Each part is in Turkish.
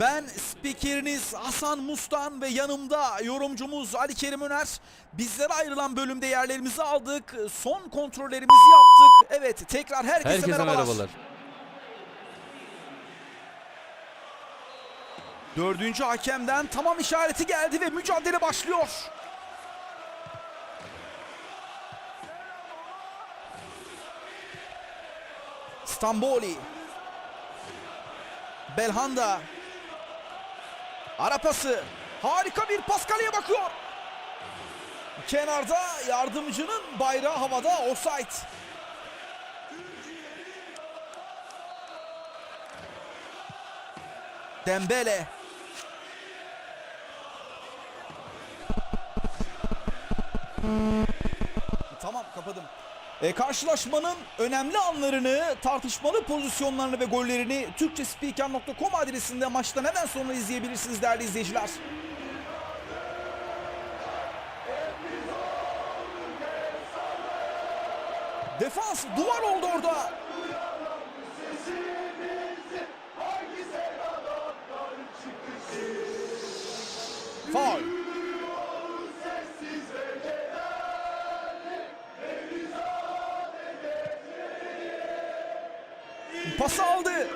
Ben spikeriniz Hasan Mustan ve yanımda yorumcumuz Ali Kerim Öner. Bizlere ayrılan bölümde yerlerimizi aldık. Son kontrollerimizi yaptık. Evet tekrar herkese, Herkese merhabalar. merhabalar. Dördüncü hakemden tamam işareti geldi ve mücadele başlıyor. Stamboli. Belhanda. Ara pası. Harika bir pas kaleye bakıyor. Kenarda yardımcının bayrağı havada offside. Dembele. Tamam kapadım. E, karşılaşmanın önemli anlarını, tartışmalı pozisyonlarını ve gollerini Türkçespiker.com adresinde maçtan hemen sonra izleyebilirsiniz değerli izleyiciler. Defans duvar oldu orada. Pas aldı.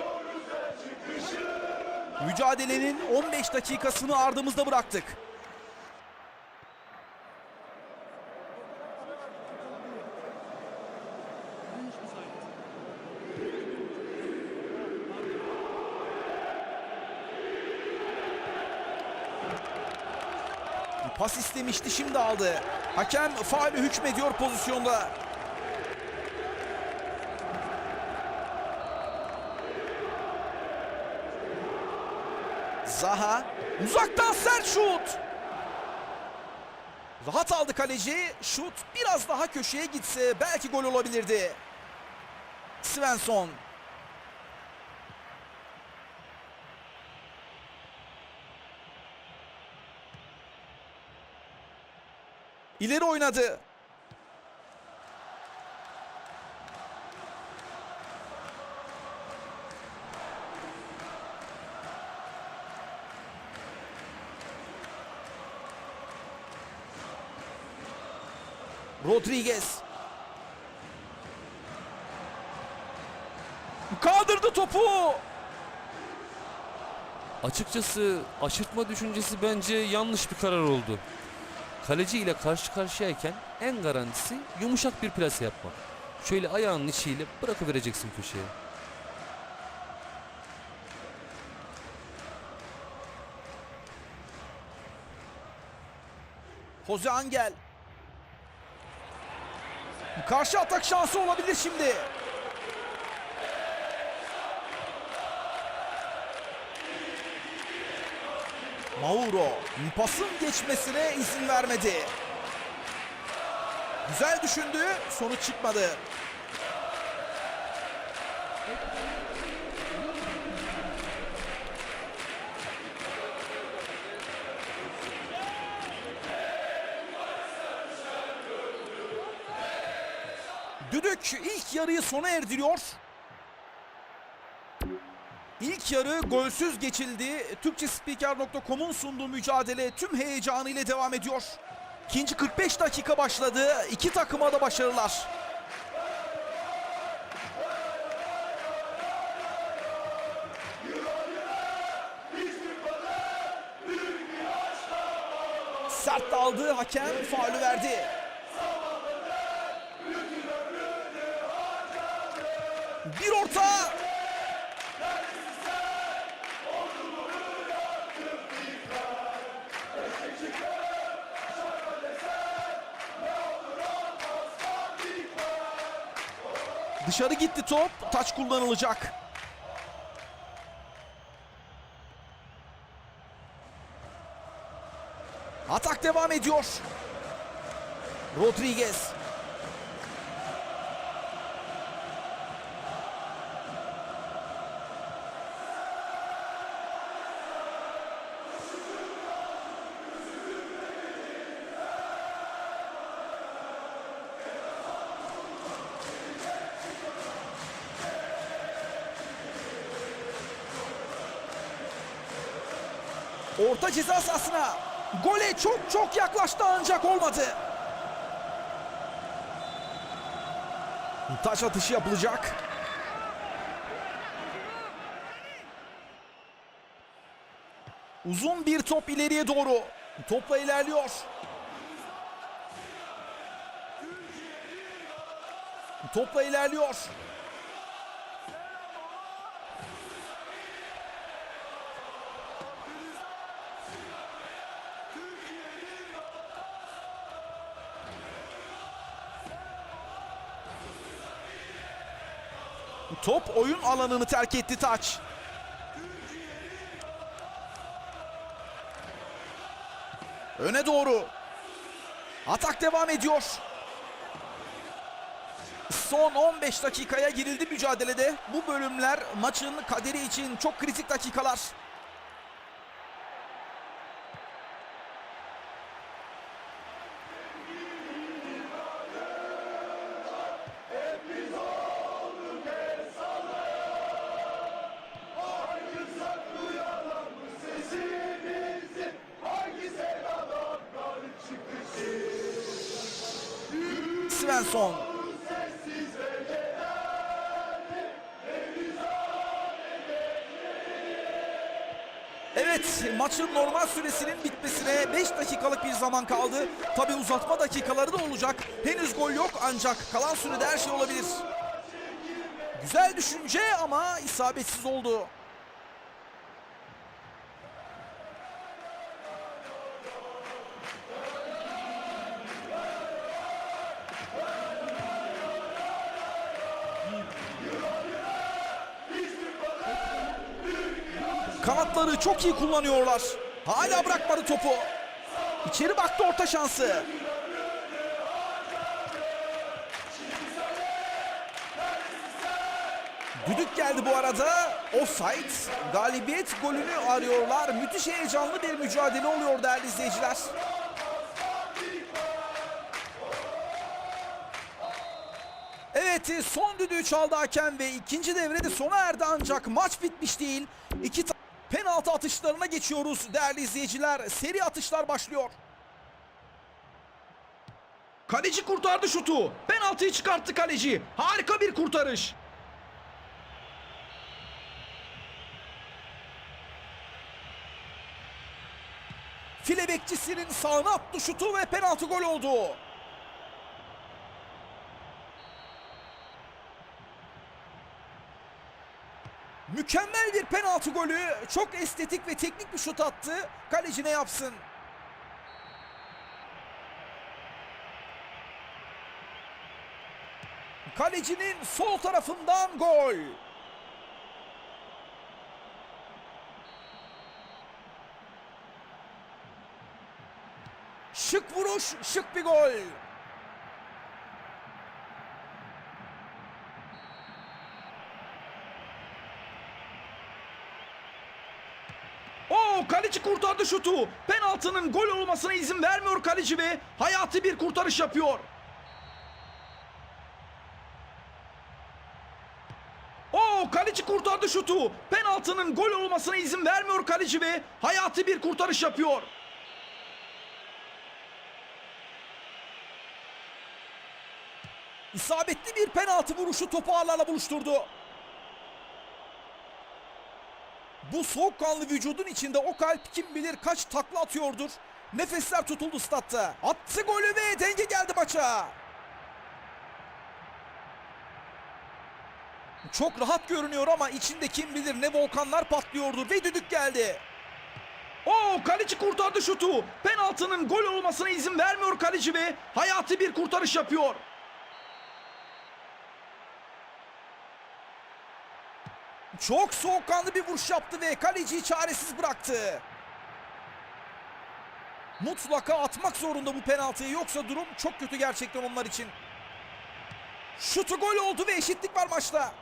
Mücadelenin 15 dakikasını ardımızda bıraktık. Pas istemişti şimdi aldı. Hakem faulü hükmediyor pozisyonda. Zaha uzaktan sert şut. Rahat aldı kaleci. Şut biraz daha köşeye gitse belki gol olabilirdi. Svensson. İleri oynadı. Rodriguez. Kaldırdı topu. Açıkçası aşırtma düşüncesi bence yanlış bir karar oldu. Kaleci ile karşı karşıyayken en garantisi yumuşak bir plase yapmak. Şöyle ayağının içiyle bırakıvereceksin köşeye. Jose Angel. Karşı atak şansı olabilir şimdi. Mauro pasın geçmesine izin vermedi. Güzel düşündü, sonuç çıkmadı. Düdük ilk yarıyı sona erdiriyor. İlk yarı golsüz geçildi. Türkçespiker.com'un sunduğu mücadele tüm heyecanı ile devam ediyor. İkinci 45 dakika başladı. İki takıma da başarılar. Sert daldı. Hakem faulü verdi. Bir orta. Dışarı gitti top. Taç kullanılacak. Atak devam ediyor. Rodriguez. Orta ceza sahasına. Gole çok çok yaklaştı ancak olmadı. Taç atışı yapılacak. Uzun bir top ileriye doğru. Topla ilerliyor. Topla ilerliyor. Top oyun alanını terk etti taç. Öne doğru. Atak devam ediyor. Son 15 dakikaya girildi mücadelede. Bu bölümler maçın kaderi için çok kritik dakikalar. Svensson. Evet maçın normal süresinin bitmesine 5 dakikalık bir zaman kaldı. Tabi uzatma dakikaları da olacak. Henüz gol yok ancak kalan sürede her şey olabilir. Güzel düşünce ama isabetsiz oldu. Kanatları çok iyi kullanıyorlar. Hala bırakmadı topu. İçeri baktı orta şansı. Düdük geldi bu arada. Offside. Galibiyet golünü arıyorlar. Müthiş heyecanlı bir mücadele oluyor değerli izleyiciler. Evet son düdüğü çaldı hakem ve ikinci devrede sona erdi ancak maç bitmiş değil. İki penaltı atışlarına geçiyoruz değerli izleyiciler. Seri atışlar başlıyor. Kaleci kurtardı şutu. Penaltıyı çıkarttı kaleci. Harika bir kurtarış. File bekçisinin sağına attı şutu ve penaltı gol oldu. Mükemmel bir penaltı golü. Çok estetik ve teknik bir şut attı. Kaleci ne yapsın? Kalecinin sol tarafından gol. Şık vuruş, şık bir gol. Oo kaleci kurtardı şutu. Penaltının gol olmasına izin vermiyor kaleci ve hayati bir kurtarış yapıyor. Oo kaleci kurtardı şutu. Penaltının gol olmasına izin vermiyor kaleci ve hayati bir kurtarış yapıyor. İsabetli bir penaltı vuruşu topu ağlarla buluşturdu. Bu soğukkanlı vücudun içinde o kalp kim bilir kaç takla atıyordur. Nefesler tutuldu statta. Attı golü ve denge geldi maça. Çok rahat görünüyor ama içinde kim bilir ne volkanlar patlıyordur ve düdük geldi. Oo kaleci kurtardı şutu. Penaltının gol olmasına izin vermiyor kaleci ve hayati bir kurtarış yapıyor. Çok soğukkanlı bir vuruş yaptı ve kaleciyi çaresiz bıraktı. Mutlaka atmak zorunda bu penaltıyı yoksa durum çok kötü gerçekten onlar için. Şutu gol oldu ve eşitlik var maçta.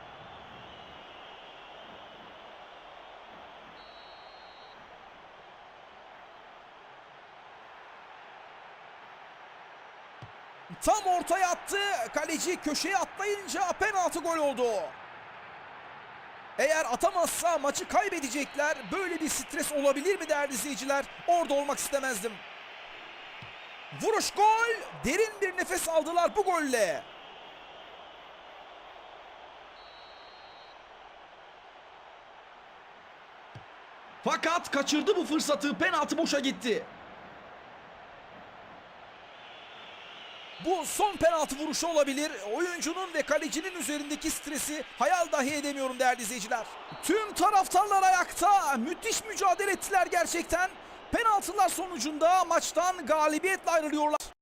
Tam ortaya attı. Kaleci köşeye atlayınca penaltı gol oldu. Eğer atamazsa maçı kaybedecekler. Böyle bir stres olabilir mi değerli izleyiciler? Orada olmak istemezdim. Vuruş gol. Derin bir nefes aldılar bu golle. Fakat kaçırdı bu fırsatı. Penaltı boşa gitti. Bu son penaltı vuruşu olabilir. Oyuncunun ve kalecinin üzerindeki stresi hayal dahi edemiyorum değerli izleyiciler. Tüm taraftarlar ayakta. Müthiş mücadele ettiler gerçekten. Penaltılar sonucunda maçtan galibiyetle ayrılıyorlar.